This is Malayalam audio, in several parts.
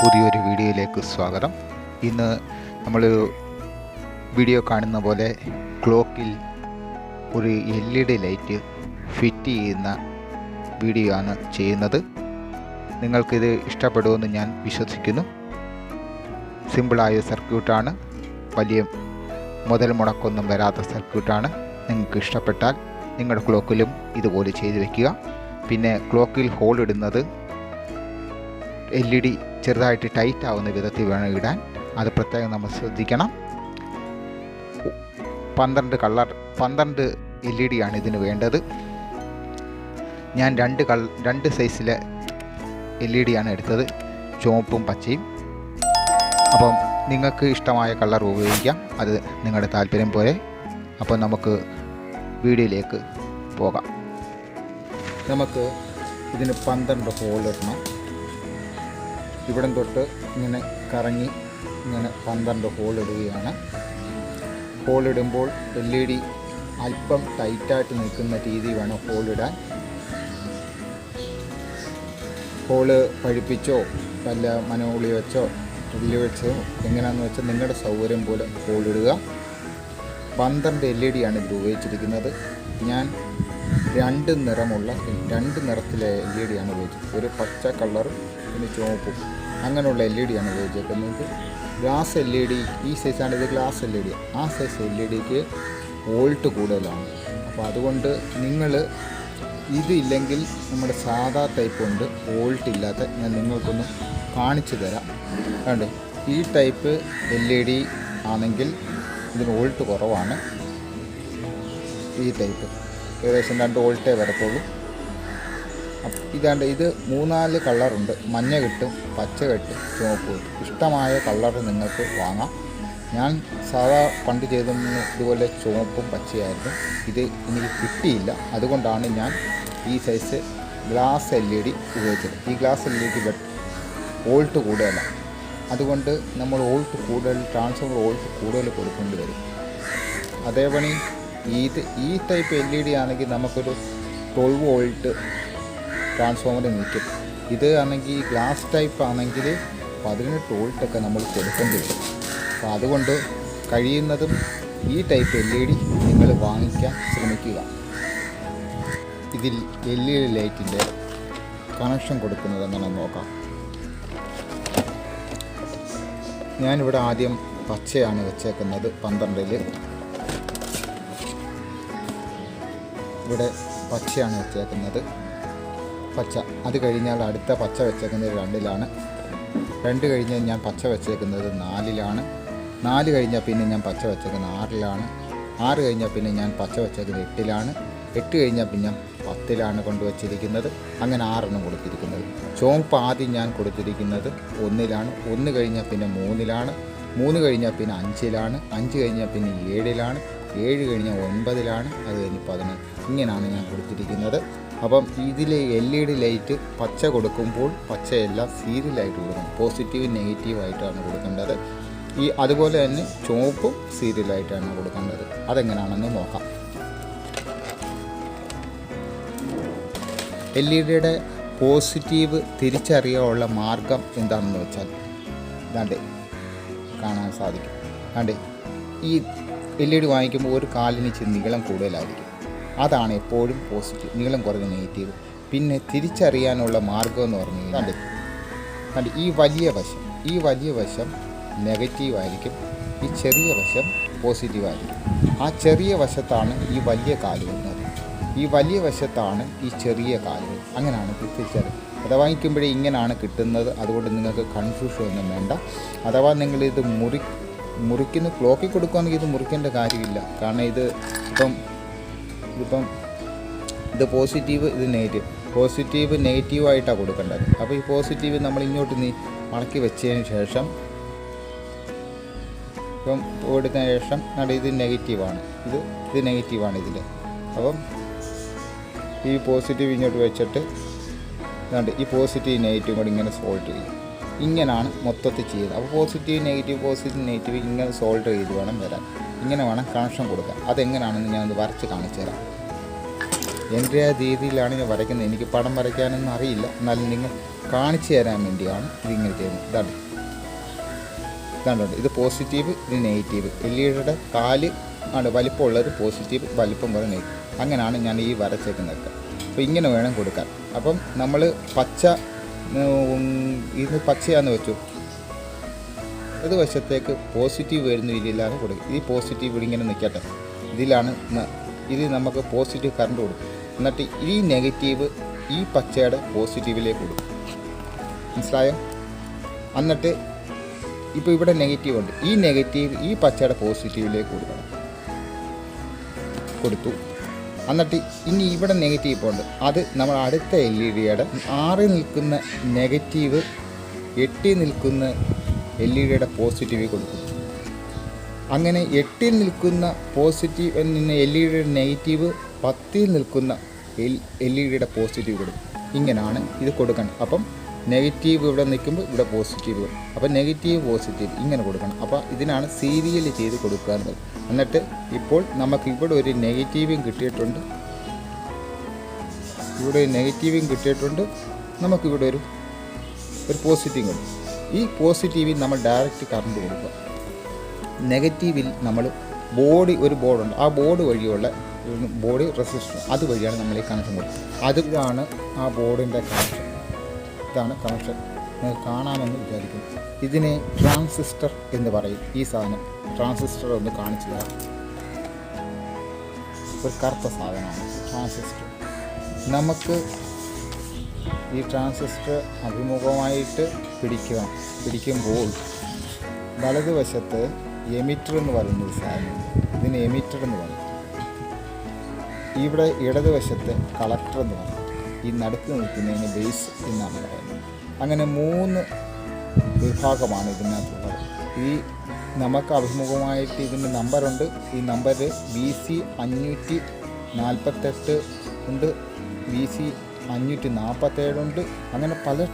പുതിയൊരു വീഡിയോയിലേക്ക് സ്വാഗതം. ഇന്ന് നമ്മൾ വീഡിയോ കാണുന്ന പോലെ ക്ലോക്കിൽ ഒരു L E D light fit ചെയ്യുന്ന വീഡിയോ ആണ് ചെയ്യുന്നത്. നിങ്ങൾക്കിത് ഇഷ്ടപ്പെടുമെന്ന് ഞാൻ വിശ്വസിക്കുന്നു. സിമ്പിളായ സർക്യൂട്ടാണ്. വലിയ മുതൽ മുടക്കൊന്നും വരാത്ത സർക്യൂട്ടാണ്. നിങ്ങൾക്ക് ഇഷ്ടപ്പെട്ടാൽ നിങ്ങളുടെ ക്ലോക്കിലും ഇതുപോലെ ചെയ്തു വയ്ക്കുക പിന്നെ ക്ലോക്കിൽ ഹോൾ ഇടുന്നത് എൽ ഇ ഡി ചെറുതായിട്ട് ടൈറ്റ് ആവുന്ന വിധത്തിൽ വേണം ഇടാൻ. അത് പ്രത്യേകം നമ്മൾ ശ്രദ്ധിക്കണം. പന്ത്രണ്ട് കളർ പന്ത്രണ്ട് എൽ ഇ ഡി ആണ് ഇതിന് വേണ്ടത്. ഞാൻ രണ്ട് കൾ രണ്ട് സൈസിലെ എൽ ഇ ഡി ആണ് എടുത്തത്. ചുവപ്പും പച്ചയും. അപ്പം നിങ്ങൾക്ക് ഇഷ്ടമായ കളർ ഉപയോഗിക്കാം. അത് നിങ്ങളുടെ താല്പര്യം പോലെ. അപ്പോൾ നമുക്ക് വീഡിയോയിലേക്ക് പോകാം. നമുക്ക് ഇതിന് പന്ത്രണ്ട് ഹോൾ ഇടണം. ഇവിടം തൊട്ട് ഇങ്ങനെ കറങ്ങി ഇങ്ങനെ പന്ത്രണ്ട് ഹോൾ ഇടുമ്പോൾ എൽ ഇ ഡി അല്പം ടൈറ്റായിട്ട് നിൽക്കുന്ന രീതി വേണം ഹോൾ ഇടാൻ. ഹോൾ പഴിപ്പിച്ചോ വല്ല മനോളി വെച്ചോ ഉള്ളി വെച്ചോ എങ്ങനെയാണെന്ന് വെച്ചാൽ നിങ്ങളുടെ സൗകര്യം പോലെ ഹോൾ ഇടുക. പന്ത്രണ്ട് എൽ ഇ ഡി ആണ് ഇതിൽ ഉപയോഗിച്ചിരിക്കുന്നത് ഞാൻ രണ്ട് നിറമുള്ള രണ്ട് നിറത്തിലെ എൽ ഇ ഡി ആണ് ഉപയോഗിച്ചത്. ഒരു പച്ച കളറും പിന്നെ ചുവപ്പും. അങ്ങനെയുള്ള എൽ ഇ ഡി ആണ് ഉപയോഗിച്ചേക്കുന്നത്. ഗ്ലാസ് എൽ ഇ ഡി ഈ സൈസാണ് ഇത് ഗ്ലാസ് എൽ ഇ ഡി ആ സൈസ് എൽ ഇ ഡിക്ക് വോൾട്ട് കൂടുതലാണ്. അപ്പോൾ അതുകൊണ്ട് നിങ്ങൾ ഇതില്ലെങ്കിൽ നമ്മുടെ സാധാ ടൈപ്പ് ഉണ്ട് വോൾട്ട് ഇല്ലാത്ത ഞാൻ നിങ്ങൾക്കൊന്ന് കാണിച്ചു തരാം. അതുകൊണ്ട് ഈ ടൈപ്പ് എൽ ഇ ഡി ആണെങ്കിൽ ഇതിന് വോൾട്ട് കുറവാണ്. ഈ ടൈപ്പ് ഏകദേശം രണ്ട് വോൾട്ടേ വരത്തുള്ളൂ. ഇതാണ്ട് ഇത് മൂന്നാൽ കളറുണ്ട്. മഞ്ഞ കിട്ടും പച്ച കിട്ടും ചുവപ്പ് കിട്ടും. ഇഷ്ടമായ കളർ നിങ്ങൾക്ക് വാങ്ങാം. ഞാൻ സാധാ പണ്ട് ചെയ്തിരുന്ന ഇതുപോലെ ചുവപ്പും പച്ചയായിരുന്നു. ഇത് എനിക്ക് കിട്ടിയില്ല. അതുകൊണ്ടാണ് ഞാൻ ഈ size glass L E D ഉപയോഗിച്ചത്. ഈ glass L E D volt കൂടുതലാണ് അതുകൊണ്ട് നമ്മൾ വോൾട്ട് കൂടുതൽ ട്രാൻസ്ഫോർ വോൾട്ട് കൂടുതൽ കൊടുക്കേണ്ടി വരും. അതേപണി ഇത് ഈ ടൈപ്പ് എൽ ഇ ഡി ആണെങ്കിൽ നമുക്കൊരു ട്വൽവ് വോൾട്ട് ട്രാൻസ്ഫോമർ നിൽക്കും. ഇത് ആണെങ്കിൽ ഗ്ലാസ് ടൈപ്പ് ആണെങ്കിൽ പതിനെട്ട് വോൾട്ടൊക്കെ നമ്മൾ കൊടുക്കേണ്ടി വരും. അപ്പോൾ അതുകൊണ്ട് കഴിയുന്നതും ഈ ടൈപ്പ് എൽ ഇ ഡി നിങ്ങൾ വാങ്ങിക്കാൻ ശ്രമിക്കുക. ഇതിൽ എൽ ഇ ഡി ലൈറ്റിന്റെ കണക്ഷൻ കൊടുക്കുന്നത് എങ്ങനെ നോക്കാം. ഞാനിവിടെ ആദ്യം പച്ചയാണ് വെച്ചേക്കുന്നത് പന്ത്രണ്ടിൽ. ഇവിടെ പച്ചയാണ് വെച്ചേക്കുന്നത്. പച്ച. അത് കഴിഞ്ഞാൽ അടുത്ത പച്ച വെച്ചേക്കുന്നത് രണ്ടിലാണ്. രണ്ട് കഴിഞ്ഞാൽ ഞാൻ പച്ച വെച്ചേക്കുന്നത് നാലിലാണ്. നാല് കഴിഞ്ഞാൽ പിന്നെ ഞാൻ പച്ച വെച്ചേക്കുന്നത് ആറിലാണ്. ആറ് കഴിഞ്ഞാൽ പിന്നെ ഞാൻ പച്ച വെച്ചേക്കുന്നത് എട്ടിലാണ്. എട്ട് കഴിഞ്ഞാൽ പിന്നെ പത്തിലാണ് കൊണ്ടുവച്ചിരിക്കുന്നത് അങ്ങനെ ആറെണ്ണം കൊടുത്തിരിക്കുന്നത്. ചുവപ്പ് ആദ്യം ഞാൻ കൊടുത്തിരിക്കുന്നത് ഒന്നിലാണ്. ഒന്ന് കഴിഞ്ഞാൽ പിന്നെ മൂന്നിലാണ്. മൂന്ന് കഴിഞ്ഞാൽ പിന്നെ അഞ്ചിലാണ്. അഞ്ച് കഴിഞ്ഞാൽ പിന്നെ ഏഴിലാണ്. ഏഴ് കഴിഞ്ഞാൽ ഒൻപതിലാണ്. അത് കഴിഞ്ഞ് പതിനൊന്ന്. ഇങ്ങനെയാണ് ഞാൻ കൊടുത്തിരിക്കുന്നത്. അപ്പം ഇതിലെ എൽ ഇ ഡി ലൈറ്റ് പച്ച കൊടുക്കുമ്പോൾ പച്ചയെല്ലാം സീരിയലായിട്ട് കൊടുക്കണം. പോസിറ്റീവ് നെഗറ്റീവ് ആയിട്ടാണ് കൊടുക്കേണ്ടത്. ഈ അതുപോലെ തന്നെ ചുവപ്പും സീരിയലായിട്ടാണ് കൊടുക്കേണ്ടത്. അതെങ്ങനെയാണെന്ന് നോക്കാം. എൽ ഇ ഡിയുടെ പോസിറ്റീവ് തിരിച്ചറിയാനുള്ള മാർഗം എന്താണെന്ന് വെച്ചാൽ ഇതാണ്ടേ കാണാൻ സാധിക്കും. കണ്ടേ ഈ എൽ ഇ ഡി വാങ്ങിക്കുമ്പോൾ ഒരു കാലിന് ഇച്ചിരി നീളം കൂടുതലായിരിക്കും. അതാണ് എപ്പോഴും പോസിറ്റീവ് നീളം കുറഞ്ഞ നെഗറ്റീവ് പിന്നെ തിരിച്ചറിയാനുള്ള മാർഗം എന്ന് പറഞ്ഞു കഴിഞ്ഞാൽ കണ്ടേ. ഈ വലിയ വശം ഈ വലിയ വശം നെഗറ്റീവ് ആയിരിക്കും. ഈ ചെറിയ വശം പോസിറ്റീവ് ആയിരിക്കും. ആ ചെറിയ വശത്താണ് ഈ വലിയ കാൽ വരുന്നത്. ഈ വലിയ വശത്താണ് ഈ ചെറിയ കാലുകൾ അങ്ങനെയാണ് തിരിച്ചറിയുന്നത്. അത് വാങ്ങിക്കുമ്പോഴേ ഇങ്ങനെയാണ് കിട്ടുന്നത്. അതുകൊണ്ട് നിങ്ങൾക്ക് കൺഫ്യൂഷൻ ഒന്നും വേണ്ട. അഥവാ നിങ്ങളിത് മുറി മുറിക്കുന്ന ക്ലോക്കിൽ കൊടുക്കുകയാണെങ്കിൽ ഇത് മുറിക്കേണ്ട കാര്യമില്ല. കാരണം ഇത് ഇപ്പം ഇതിപ്പം ഇത് പോസിറ്റീവ് ഇത് നെഗറ്റീവ് പോസിറ്റീവ് നെഗറ്റീവായിട്ടാണ് കൊടുക്കേണ്ടത്. അപ്പോൾ ഈ പോസിറ്റീവ് നമ്മൾ ഇങ്ങോട്ട് നീ മടക്കി വെച്ചതിന് ശേഷം ഇപ്പം കൊടുത്തതിന് ശേഷം നട ഇത് നെഗറ്റീവാണ് ഇത് ഇത് നെഗറ്റീവാണ് ഇതിൽ അപ്പം ഈ പോസിറ്റീവ് ഇങ്ങോട്ട് വെച്ചിട്ട് ഇതാണ്ട് ഈ പോസിറ്റീവ് നെഗറ്റീവ് കൂടി ഇങ്ങനെ സോൾവ് ചെയ്യും. ഇങ്ങനെയാണ് മൊത്തത്തിൽ ചെയ്യുന്നത് അപ്പോൾ പോസിറ്റീവ് നെഗറ്റീവ് പോസിറ്റീവ് നെഗറ്റീവ് ഇങ്ങനെ സോൾവ് ചെയ്ത് വേണം വരാൻ. ഇങ്ങനെ വേണം കണക്ഷൻ കൊടുക്കാൻ. അതെങ്ങനെയാണെന്ന് ഞാനത് വരച്ച് കാണിച്ചു തരാം. എന്റെ രീതിയിലാണ് ഞാൻ വരയ്ക്കുന്നത്. എനിക്ക് പടം വരയ്ക്കാനൊന്നും അറിയില്ല. എന്നാലും നിങ്ങൾ കാണിച്ചു തരാൻ വേണ്ടിയാണ് ഇതിങ്ങനെ ചെയ്യുന്നത്. ഇതാണ് ഇതാണ്ടുണ്ട് ഇത് പോസിറ്റീവ് ഇത് നെഗറ്റീവ് എല്ലിയുടെ കാൽ ആണ് വലിപ്പമുള്ളത് പോസിറ്റീവ് വലിപ്പം കുറേ നെഗറ്റീവ് അങ്ങനെയാണ് ഞാൻ ഈ വരച്ചേക്കുന്നതൊക്കെ അപ്പോൾ ഇങ്ങനെ വേണം കൊടുക്കാൻ. അപ്പം നമ്മൾ പച്ച ഇത് പച്ചയാന്ന് വെച്ചു. ഇത് വശത്തേക്ക് പോസിറ്റീവ് വരുന്ന രീതിയിലാണ് കൊടുക്കുക. ഈ പോസിറ്റീവ് ഇവിടെ ഇങ്ങനെ നിൽക്കട്ടെ. ഇതിലാണ് ഇത് നമുക്ക് പോസിറ്റീവ് കറണ്ട് കൊടുക്കും. എന്നിട്ട് ഈ നെഗറ്റീവ് ഈ പച്ചയുടെ പോസിറ്റീവിലേക്ക് കൊടുക്കും. മനസ്സിലായോ? എന്നിട്ട് ഇപ്പോൾ ഇവിടെ നെഗറ്റീവ് ഉണ്ട്. ഈ നെഗറ്റീവ് ഈ പച്ചയുടെ പോസിറ്റീവിലേക്ക് കൊടുക്കണം. കൊടുത്തു. എന്നിട്ട് ഇനി ഇവിടെ നെഗറ്റീവ് ഉണ്ട്. അത് നമ്മൾ അടുത്ത എൽ ഇ ഡിയുടെ ആറി നിൽക്കുന്ന നെഗറ്റീവ് എട്ടി നിൽക്കുന്ന എൽ ഇ ഡിയുടെ പോസിറ്റീവ് കൊടുക്കും. അങ്ങനെ എട്ടിൽ നിൽക്കുന്ന പോസിറ്റീവ് എൽ ഇ ഡിയുടെ നെഗറ്റീവ് പത്തിൽ നിൽക്കുന്ന എൽ എൽ ഇ ഡിയുടെ പോസിറ്റീവ് കൊടുക്കും. ഇങ്ങനെയാണ് ഇത് കൊടുക്കണം. അപ്പം നെഗറ്റീവ് ഇവിടെ നിൽക്കുമ്പോൾ ഇവിടെ പോസിറ്റീവ് അപ്പോൾ അപ്പം നെഗറ്റീവ് പോസിറ്റീവ് ഇങ്ങനെ കൊടുക്കണം. അപ്പോൾ ഇതിനാണ് സീരിയൽ ചെയ്ത് കൊടുക്കുക എന്നത് എന്നിട്ട് ഇപ്പോൾ നമുക്ക് ഇവിടെ ഒരു നെഗറ്റീവും കിട്ടിയിട്ടുണ്ട്. ഇവിടെ ഒരു നെഗറ്റീവും കിട്ടിയിട്ടുണ്ട്. നമുക്കിവിടെ ഒരു ഒരു പോസിറ്റീവ് കൊടുക്കും ഈ പോസിറ്റീവിൽ നമ്മൾ ഡയറക്റ്റ് കറണ്ട് കൊടുക്കുക. നെഗറ്റീവിൽ നമ്മൾ ബോഡി ഒരു ബോർഡുണ്ട് ആ ബോർഡ് വഴിയുള്ള ബോഡി റെസിസ്റ്റർ അതുവഴിയാണ് നമ്മൾ ഈ കണക്ഷൻ കൊടുക്കുന്നത് അത് ഇതാണ് ആ ബോർഡിന്റെ കണക്ഷൻ ഇതാണ് കണക്ഷൻ നിങ്ങൾക്ക് കാണാമെന്ന് വിചാരിക്കുന്നു. ഇതിനെ ട്രാൻസിസ്റ്റർ എന്ന് പറയും. ഈ സാധനം ട്രാൻസിസ്റ്റർ ഒന്ന് കാണിച്ചു തരാം ഒരു കറുത്ത സാധനമാണ്. ട്രാൻസിസ്റ്റർ നമുക്ക് ഈ ട്രാൻസിസ്റ്റർ അഭിമുഖമായിട്ട് പിടിക്കുക പിടിക്കുമ്പോൾ വലതുവശത്ത് എമിറ്റർ എന്ന് പറയുന്ന ഒരു സാധനം ഇതിന് എമിറ്റർ എന്ന് പറയും. ഇവിടെ ഇടതുവശത്ത് കളക്ടർ എന്ന് പറയും. ഈ നടുക്ക് നിൽക്കുന്നതിന് ബേസ് എന്നാണ് പറയുന്നത്. അങ്ങനെ മൂന്ന് വിഭാഗമാണ് ഇതിനകത്തുള്ളത്. ഈ നമുക്ക് അഭിമുഖമായിട്ട് ഇതിന്റെ നമ്പറുണ്ട് ഈ നമ്പർ ബി സി അഞ്ഞൂറ്റി നാൽപ്പത്തെട്ട് ഉണ്ട്. ബി സി അഞ്ഞൂറ്റി നാൽപ്പത്തേഴുണ്ട് അങ്ങനെ പല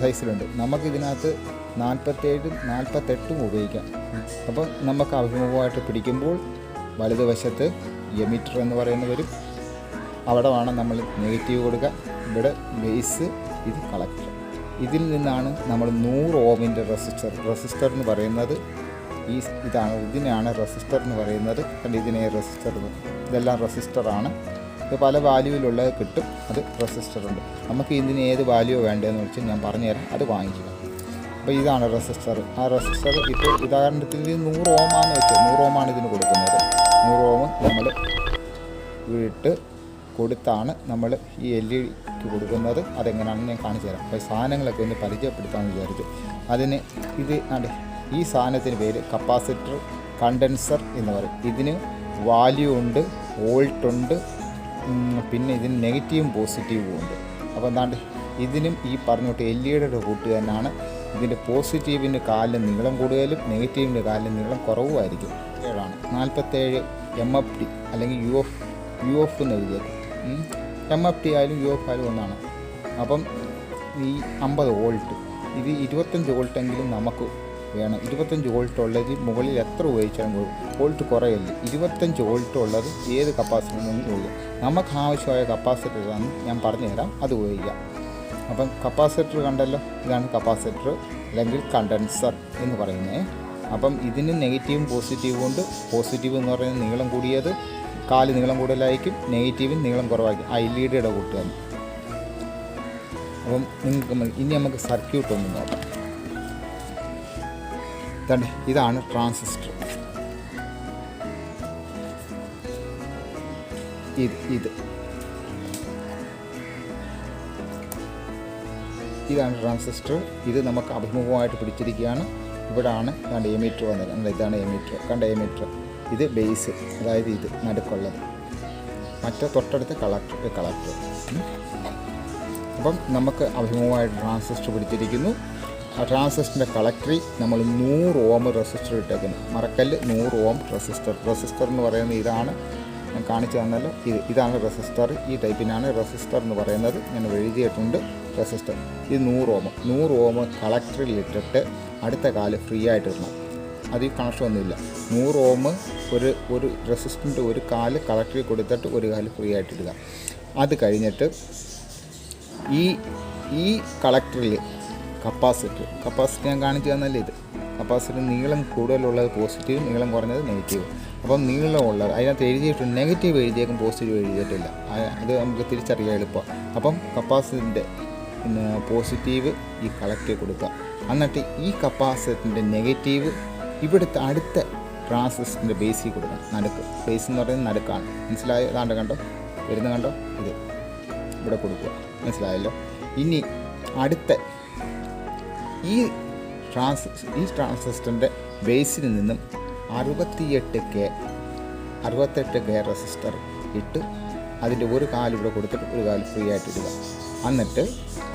സൈസിലുണ്ട്. നമുക്കിതിനകത്ത് നാൽപ്പത്തേഴും നാൽപ്പത്തെട്ടും ഉപയോഗിക്കാം. അപ്പോൾ നമുക്ക് അഭിമുഖമായിട്ട് പിടിക്കുമ്പോൾ വലതുവശത്ത് എമിറ്റർ എന്ന് പറയുന്ന വരും അവിടെ വേണം നമ്മൾ നെഗറ്റീവ് കൊടുക്കുക. ഇവിടെ ബേസ് ഇത് കളക്ടർ. ഇതിൽ നിന്നാണ് നമ്മൾ നൂറ് ഓമിന്റെ റെസിസ്റ്റർ റെസിസ്റ്റർ എന്ന് പറയുന്നത്. ഈ ഇതാണ് ഇതിനെയാണ് റെസിസ്റ്റർ എന്ന് പറയുന്നത്. കണ്ട് ഇതിനെ റെസിസ്റ്റർ ഇതെല്ലാം റെസിസ്റ്ററാണ്. ഇത് പല വാല്യൂവിലുള്ളത് കിട്ടും. അത് റെസിസ്റ്റർ ഉണ്ട് നമുക്ക് ഇതിന് ഏത് വാല്യൂ വേണ്ടതെന്ന് വെച്ച് ഞാൻ പറഞ്ഞുതരാം. അത് വാങ്ങിക്കുക. അപ്പോൾ ഇതാണ് റെസിസ്റ്റർ. ആ റെസിസ്റ്റർ ഇപ്പോൾ ഉദാഹരണത്തിന് നൂറ് ഓമാന്ന് വെച്ചു. നൂറ് ഓമാണ് ഇതിന് കൊടുക്കുന്നത്. നൂറ് ഓം നമ്മൾ ഇട്ട് കൊടുത്താണ് നമ്മൾ ഈ എൽ ഇ ഡിക്ക് കൊടുക്കുന്നത്. അതെങ്ങനെയാണെന്ന് ഞാൻ കാണിച്ചു തരാം അപ്പോൾ സാധനങ്ങളൊക്കെ ഒന്ന് പരിചയപ്പെടുത്താമെന്ന് വിചാരിച്ചു അതിന് ഇത് ഈ സാധനത്തിന് പേര് കപ്പാസിറ്റർ കണ്ടൻസർ എന്ന് പറയും. ഇതിന് വാല്യൂ ഉണ്ട് വോൾട്ട് ഉണ്ട് ഉം, പിന്നെ ഇതിന് നെഗറ്റീവും പോസിറ്റീവും ഉണ്ട്. അപ്പോൾ എന്താണ്ട് ഇതിനും ഈ പറഞ്ഞോട്ട് എൽ ഇയുടെ കൂട്ട് തന്നെയാണ്. ഇതിന്റെ പോസിറ്റീവിന് കാലിന് നീളം കൂടുതലും നെഗറ്റീവിന്റെ കാലിന് നീളം കുറവുമായിരിക്കും. ഏഴാണ് നാൽപ്പത്തേഴ് എം എഫ് ടി അല്ലെങ്കിൽ യു എഫ് യു എഫ് എന്ന് എഴുതിയേക്കും എം എഫ് ടി ആയാലും യു എഫ് ആയാലും ഒന്നാണ്. അപ്പം ഈ അമ്പത് വോൾട്ട് ഇത് ഇരുപത്തഞ്ച് വോൾട്ടെങ്കിലും നമുക്ക് വേണം ഇരുപത്തഞ്ച് വോൾട്ട് ഉള്ളത് മുകളിൽ എത്ര ഉപയോഗിച്ചാലും. വോൾട്ട് കുറയല്ലേ? ഇരുപത്തഞ്ച് വോൾട്ട് ഉള്ളത് ഏത് കപ്പാസിറ്ററിനും ഉപയോഗിക്കാം നമുക്ക് ആവശ്യമായ കപ്പാസിറ്റർ ആണ് ഞാൻ പറഞ്ഞുതരാം. അത് ഉപയോഗിക്കാം. അപ്പം കപ്പാസിറ്റർ കണ്ടല്ലോ? ഇതാണ് കപ്പാസിറ്റർ അല്ലെങ്കിൽ കണ്ടൻസർ എന്ന് പറയുന്നത്. അപ്പം ഇതിന് നെഗറ്റീവും പോസിറ്റീവും ഉണ്ട്. പോസിറ്റീവ് എന്ന് പറയുന്നത് നീളം കൂടിയത് കാൽ നീളം കൂടുതലായിരിക്കും. നെഗറ്റീവും നീളം കുറവായിരിക്കും. ആ എൽ ഇ കൂട്ടുകാരൻ. അപ്പം നിങ്ങൾക്ക് ഇനി നമുക്ക് സർക്യൂട്ട് ഒന്ന് നോക്കാം. ഇതാണ് ഇതാണ് ട്രാൻസിസ്റ്റർ. ഇത് ഇത്. ഇതാണ് ട്രാൻസിസ്റ്റർ. ഇത് നമുക്ക് അഭിമുഖമായിട്ട് പിടിച്ചിരിക്കുകയാണ്. ഇവിടാണ് കണ്ട എമീറ്റർ വന്നത്. കണ്ട ഇതാണ് എമീറ്റർ കണ്ട എമീറ്റർ ഇത് ബേസ് അതായത് ഇത് നടുക്കുള്ളത്. മറ്റേ തൊട്ടടുത്ത് കളക്ടർ കളക്ടർ അപ്പം നമുക്ക് അഭിമുഖമായിട്ട് ട്രാൻസിസ്റ്റർ പിടിച്ചിരിക്കുന്നു. ട്രാൻസിസ്റ്ററിന്റെ കളക്ടറി നമ്മൾ നൂറ് ഓം റെസിസ്റ്റർ ഇട്ടേക്കുന്നു. മറക്കല്ല് നൂറ് ഓം റെസിസ്റ്റർ റെസിസ്റ്റർ എന്ന് പറയുന്നത് ഇതാണ്. ഞാൻ കാണിച്ചു തന്നല്ലോ. ഇത് ഇതാണ് റെസിസ്റ്റർ ഈ ടൈപ്പിനാണ് റെസിസ്റ്റർ എന്ന് പറയുന്നത്. ഞാൻ എഴുതിയിട്ടുണ്ട് റെസിസ്റ്റർ ഇത് നൂറ് ഓം. നൂറ് ഓം കളക്ടറിൽ ഇട്ടിട്ട് അടുത്ത കാൽ ഫ്രീ ആയിട്ട് ഇടണം. അത് ഈ കണക്ഷൻ ഒന്നുമില്ല. നൂറ് ഓം ഒരു ഒരു റെസിസ്റ്റന്റ് ഒരു കാൽ കളക്ടറിൽ കൊടുത്തിട്ട് ഒരു കാൽ ഫ്രീ ആയിട്ട് ഇടുക. അത് കഴിഞ്ഞിട്ട് ഈ ഈ കളക്ടറിൽ കപ്പാസിറ്റർ. കപ്പാസിറ്റി ഞാൻ കാണിച്ചു തന്നല്ലേ ഇത്. കപ്പാസിറ്റർ നീളം കൂടുതലുള്ളത് പോസിറ്റീവ് നീളം കുറഞ്ഞത് നെഗറ്റീവ് അപ്പം നീളമുള്ളത് അതിനകത്ത് എഴുതിയിട്ടുണ്ട് നെഗറ്റീവ് എഴുതിയേക്കും പോസിറ്റീവ് എഴുതിയിട്ടില്ല. അത് നമുക്ക് തിരിച്ചറിയാൻ എളുപ്പമാണ് അപ്പം പിന്നെ പോസിറ്റീവ് ഈ കളക്റ്റ് കൊടുക്കുക. എന്നിട്ട് ഈ കപ്പാസിറ്ററിന്റെ നെഗറ്റീവ് ഇവിടുത്തെ അടുത്ത ട്രാൻസിസ്റ്ററിന്റെ ബേസിൽ കൊടുക്കണം. നടുക്ക്. ബേസ് എന്ന് പറയുന്നത് നടുക്കാണ്. മനസ്സിലായോ? അതാണ്ട് കണ്ടോ? വരുന്ന കണ്ടോ? ഇത്. ഇവിടെ കൊടുക്കുക. മനസ്സിലായല്ലോ? ഇനി അടുത്ത ഈ ട്രാൻസ് ഈ ട്രാൻസിസ്റ്ററിന്റെ ബേസിൽ നിന്നും അറുപത്തിയെട്ട് കെ അറുപത്തെട്ട് കെ റെസിസ്റ്റർ ഇട്ട് അതിന്റെ ഒരു കാൽ ഇവിടെ കൊടുത്തിട്ട് ഒരു കാൽ ഫ്രീ ആയിട്ട് ഇടുക. എന്നിട്ട്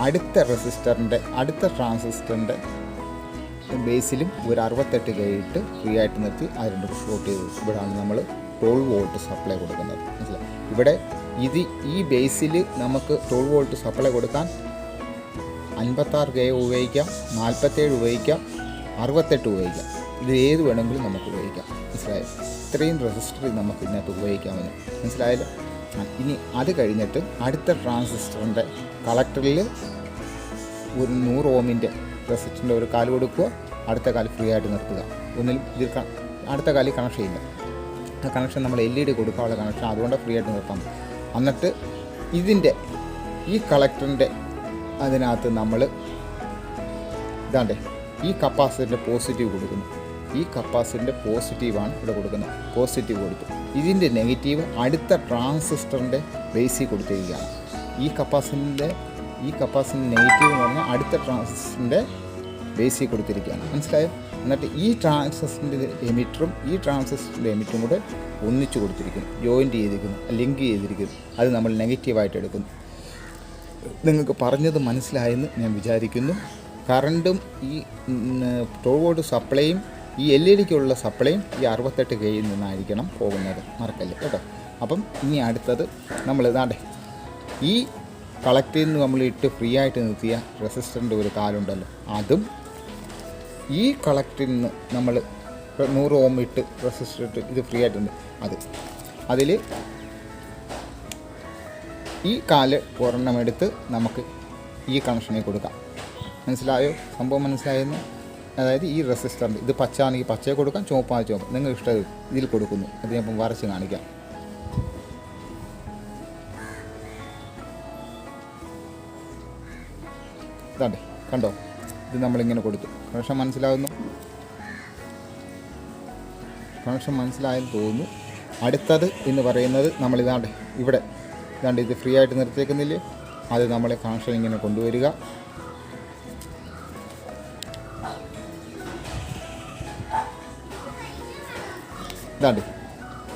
അടുത്ത റെസിസ്റ്ററിന്റെ അടുത്ത ട്രാൻസിസ്റ്ററിന്റെ ബേസിലും ഒരു അറുപത്തെട്ട് കെ ഇട്ട് ഫ്രീ ആയിട്ട് നിർത്തി അത് രണ്ട് ഷോർട്ട് ചെയ്ത്. ഇവിടെയാണ് നമ്മൾ ട്വൽവ് വോൾട്ട് സപ്ലൈ കൊടുക്കുന്നത്. മനസ്സിലായി? ഇവിടെ ഇത് ഈ ബേസിൽ നമുക്ക് ട്വൽവ് വോൾട്ട് സപ്ലൈ കൊടുക്കാൻ അൻപത്താറ് കെ ഉപയോഗിക്കാം നാൽപ്പത്തേഴ് ഉപയോഗിക്കാം അറുപത്തെട്ട് ഉപയോഗിക്കാം. ഇത് ഏത് വേണമെങ്കിലും നമുക്ക് ഉപയോഗിക്കാം. മനസ്സിലായോ? ഇത്രയും റെസിസ്റ്റർ നമുക്ക് ഇതിനകത്ത് ഉപയോഗിക്കാമെന്ന് മനസ്സിലായല്ലോ? ഇനി അത് കഴിഞ്ഞിട്ട് അടുത്ത ട്രാൻസിസ്റ്ററിന്റെ കളക്ടറിൽ ഒരു നൂറ് ഓമിന്റെ റെസിസ്റ്ററിന്റെ ഒരു കാൽ കൊടുക്കുക അടുത്ത കാൽ ഫ്രീ ആയിട്ട് നിർത്തുക. ഒന്നിലും ഇതിൽ അടുത്ത കാലിൽ കണക്ഷൻ ഇല്ല. ആ കണക്ഷൻ നമ്മൾ എൽ ഇ ഡി കൊടുക്കാനുള്ള കണക്ഷൻ അതുകൊണ്ട് ഫ്രീ ആയിട്ട് നിർത്താം എന്നിട്ട് ഇതിന്റെ ഈ കളക്ടറിന്റെ അതിനകത്ത് നമ്മൾ ഇതാണ്ടേ ഈ കപ്പാസിറ്ററിന്റെ പോസിറ്റീവ് കൊടുക്കുന്നു. ഈ കപ്പാസിറ്ററിന്റെ പോസിറ്റീവാണ് ഇവിടെ കൊടുക്കുന്നത്. പോസിറ്റീവ് കൊടുത്തു. ഇതിന്റെ നെഗറ്റീവ് അടുത്ത ട്രാൻസിസ്റ്ററിന്റെ ബേസിൽ കൊടുത്തിരിക്കുകയാണ്. ഈ കപ്പാസിറ്ററിന്റെ ഈ കപ്പാസിറ്ററിന്റെ നെഗറ്റീവ് എന്ന് പറഞ്ഞാൽ അടുത്ത ട്രാൻസിസ്റ്ററിന്റെ ബേസിൽ കൊടുത്തിരിക്കുകയാണ്. മനസ്സിലായോ? എന്നിട്ട് ഈ ട്രാൻസിസ്റ്ററിന്റെ എമിറ്ററും ഈ ട്രാൻസിസ്റ്ററിന്റെ എമിറ്ററും കൂടെ ഒന്നിച്ചു കൊടുത്തിരിക്കുന്നു. ജോയിന്റ് ചെയ്തിരിക്കുന്നു ലിങ്ക് ചെയ്തിരിക്കുന്നു. അത് നമ്മൾ നെഗറ്റീവായിട്ട് എടുക്കുന്നു. നിങ്ങൾക്ക് പറഞ്ഞത് മനസ്സിലായെന്ന് ഞാൻ വിചാരിക്കുന്നു. കറണ്ടും ഈ ടോവോട് സപ്ലൈയും ഈ എൽ ഇ ഡിക്കുള്ള സപ്ലൈയും ഈ അറുപത്തെട്ട് കെയിൽ നിന്നായിരിക്കണം പോകുന്നത്. മറക്കല്ലേ കേട്ടോ? അപ്പം ഇനി അടുത്തത് നമ്മൾ ഇതാണ്ടേ ഈ കളക്ടിൽ നിന്ന് നമ്മൾ ഇട്ട് ഫ്രീ ആയിട്ട് നിർത്തിയ റെസിസ്റ്ററിന്റെ ഒരു കാലുണ്ടല്ലോ. അതും ഈ കളക്ടിൽ നിന്ന് നമ്മൾ നൂറ് ഓം ഇട്ട് റെസിസ്റ്റർ ഇട്ട് ഇത് ഫ്രീ ആയിട്ടുണ്ട്. അത് അതിൽ ഈ കാൽ ഒരെണ്ണം എടുത്ത് നമുക്ക് ഈ കണക്ഷനിൽ കൊടുക്കാം. മനസ്സിലായോ? സംഭവം മനസ്സിലായെന്ന്? അതായത് ഈ റെസിസ്റ്ററിന്റെ ഇത് പച്ച പച്ചയാണെങ്കിൽ പച്ചയെ കൊടുക്കാം ചുവപ്പാണ് ചുവപ്പ്. നിങ്ങൾ ഇഷ്ടം ഇതിൽ കൊടുക്കുന്നു. അത് ഞാൻ വരച്ച് കാണിക്കാം. കണ്ടോ? ഇത് നമ്മളിങ്ങനെ കൊടുത്തു. കണക്ഷൻ മനസ്സിലാകുന്നു കണക്ഷൻ മനസ്സിലായെന്ന് തോന്നുന്നു. അടുത്തത് എന്ന് പറയുന്നത് നമ്മളിതാണ്ട് ഇവിടെ ഇതാണ്ട് ഇത് ഫ്രീ ആയിട്ട് നിർത്തിയേക്കുന്നില്ലേ? അത് നമ്മളെ ഫങ്ഷൻ ഇങ്ങനെ കൊണ്ടുവരിക. ഇതാണ്ട്.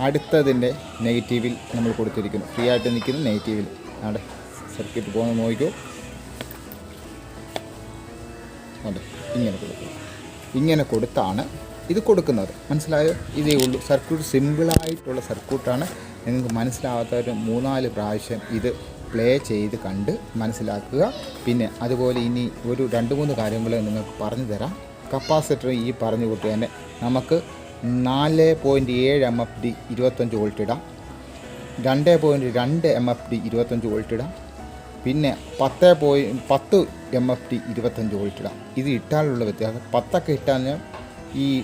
അടുത്തതിന്റെ നെഗറ്റീവിൽ നമ്മൾ കൊടുത്തിരിക്കുന്നു. ഫ്രീ ആയിട്ട് നിൽക്കുന്ന നെഗറ്റീവിൽ. അവിടെ സർക്യൂട്ട് പോകുന്ന നോക്കിക്കോ അതെ ഇങ്ങനെ കൊടുക്കും ഇങ്ങനെ കൊടുത്താണ് ഇത് കൊടുക്കുന്നത്. മനസ്സിലായോ? ഇതേ ഉള്ളൂ. സർക്യൂട്ട് സിമ്പിളായിട്ടുള്ള സർക്യൂട്ടാണ്. നിങ്ങൾക്ക് മനസ്സിലാവാത്തവർ മൂന്നാൽ പ്രാവശ്യം ഇത് പ്ലേ ചെയ്ത് കണ്ട് മനസ്സിലാക്കുക. പിന്നെ അതുപോലെ ഇനി ഒരു രണ്ട് മൂന്ന് കാര്യങ്ങൾ നിങ്ങൾക്ക് പറഞ്ഞു തരാം. കപ്പാസിറ്റർ ഈ പറഞ്ഞു കൂട്ടി തന്നെ നമുക്ക് നാല് പോയിന്റ് ഏഴ് എം എഫ് ഡി ഇരുപത്തഞ്ച് വോൾട്ട് ഇടാം. രണ്ട് പോയിന്റ് രണ്ട് എം എഫ് ഡി ഇരുപത്തഞ്ച് വോൾട്ട് ഇടാം. പിന്നെ പത്ത് പോയി പത്ത് എം എഫ് ഡി ഇരുപത്തഞ്ച് വോൾട്ട് ഇടാം. ഇത് ഇട്ടാലുള്ള വ്യത്യാസം. പത്തൊക്കെ ഇട്ടാൽ ഈ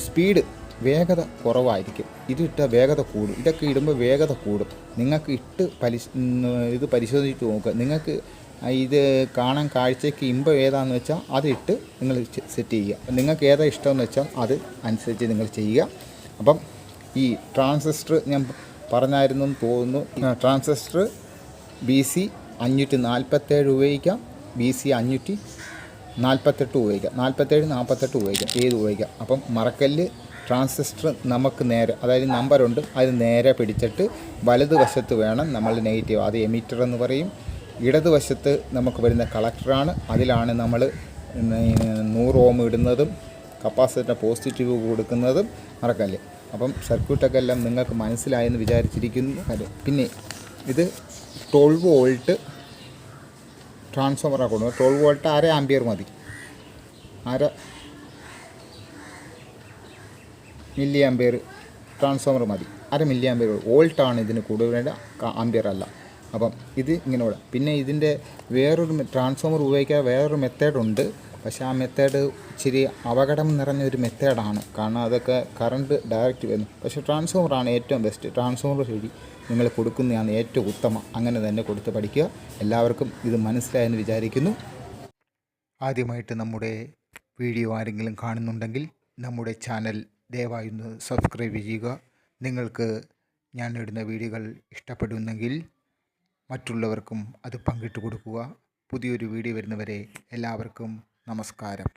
സ്പീഡ് വേഗത കുറവായിരിക്കും. ഇതിട്ട വേഗത കൂടും. ഇതൊക്കെ ഇടുമ്പോൾ വേഗത കൂടും. നിങ്ങൾക്ക് ഇട്ട് പരി ഇത് പരിശോധിച്ചിട്ട് നോക്കുക നിങ്ങൾക്ക് ഇത് കാണാൻ കാഴ്ചയ്ക്ക് ഇമ്പം ഏതാണെന്ന് വെച്ചാൽ അതിട്ട് നിങ്ങൾ സെറ്റ് ചെയ്യുക. നിങ്ങൾക്ക് ഏതാ ഇഷ്ടമെന്ന് വെച്ചാൽ അത് അനുസരിച്ച് നിങ്ങൾ ചെയ്യുക. അപ്പം ഈ ട്രാൻസിസ്റ്റർ ഞാൻ പറഞ്ഞായിരുന്നു എന്ന് തോന്നുന്നു. ട്രാൻസിസ്റ്റർ ബി സി അഞ്ഞൂറ്റി നാൽപ്പത്തേഴ് ഉപയോഗിക്കാം ബി സി അഞ്ഞൂറ്റി നാൽപ്പത്തെട്ട് ഉപയോഗിക്കാം. നാൽപ്പത്തേഴ് നാൽപ്പത്തെട്ട് ഉപയോഗിക്കാം. ഏത് ഉപയോഗിക്കാം? അപ്പം മറക്കല്ല് ട്രാൻസിസ്റ്റർ നമുക്ക് നേരെ അതായത് നമ്പറുണ്ട് അത് നേരെ പിടിച്ചിട്ട് വലതുവശത്ത് വേണം നമ്മൾ നെഗറ്റീവ് അത് എമിറ്റർ എന്ന് പറയും. ഇടതുവശത്ത് നമുക്ക് വരുന്ന കളക്ടറാണ്. അതിലാണ് നമ്മൾ നൂറ് ഓം ഇടുന്നതും കപ്പാസിറ്റർ പോസിറ്റീവ് കൊടുക്കുന്നതും മറക്കല്ലേ. അപ്പം സർക്യൂട്ടൊക്കെ എല്ലാം നിങ്ങൾക്ക് മനസ്സിലായെന്ന് വിചാരിച്ചിരിക്കുന്നു. കാര്യം പിന്നെ ഇത് ട്വൽവ് വോൾട്ട് ട്രാൻസ്ഫോമറാണ് കൊടുക്കുന്നത് ട്വൽവ് വോൾട്ട് അര ആംബിയർ മതി. അര മില്ലി ആംബിയർ ട്രാൻസ്ഫോമർ മതി. അര മില്ലി ആംബിയർ വോൾട്ടാണ് ഇതിന് കൂടുതൽ ആംബിയർ അല്ല. അപ്പം ഇത് ഇങ്ങനെ വിടാം. പിന്നെ ഇതിന്റെ വേറൊരു ട്രാൻസ്ഫോമർ ഉപയോഗിക്കാൻ വേറൊരു മെത്തേഡുണ്ട് പക്ഷേ ആ മെത്തേഡ് ഇച്ചിരി അപകടം നിറഞ്ഞ ഒരു മെത്തേഡാണ്. കാരണം അതൊക്കെ കറണ്ട് ഡയറക്റ്റ് വരുന്നു. പക്ഷേ ട്രാൻസ്ഫോമറാണ് ഏറ്റവും ബെസ്റ്റ് ട്രാൻസ്ഫോമർ വഴി നിങ്ങൾ കൊടുക്കുന്നതാണ് ഏറ്റവും ഉത്തമം. അങ്ങനെ തന്നെ കൊടുത്ത് പഠിക്കുക. എല്ലാവർക്കും ഇത് മനസ്സിലായെന്ന് വിചാരിക്കുന്നു. ആദ്യമായിട്ട് നമ്മുടെ വീഡിയോ ആരെങ്കിലും കാണുന്നുണ്ടെങ്കിൽ നമ്മുടെ ചാനൽ ദയവായി ഒന്ന് സബ്സ്ക്രൈബ് ചെയ്യുക. നിങ്ങൾക്ക് ഞാൻ ഇടുന്ന വീഡിയോകൾ ഇഷ്ടപ്പെടുന്നെങ്കിൽ മറ്റുള്ളവർക്കും അത് പങ്കിട്ട് കൊടുക്കുക. പുതിയൊരു വീഡിയോ വരുന്നവരെ എല്ലാവർക്കും നമസ്കാരം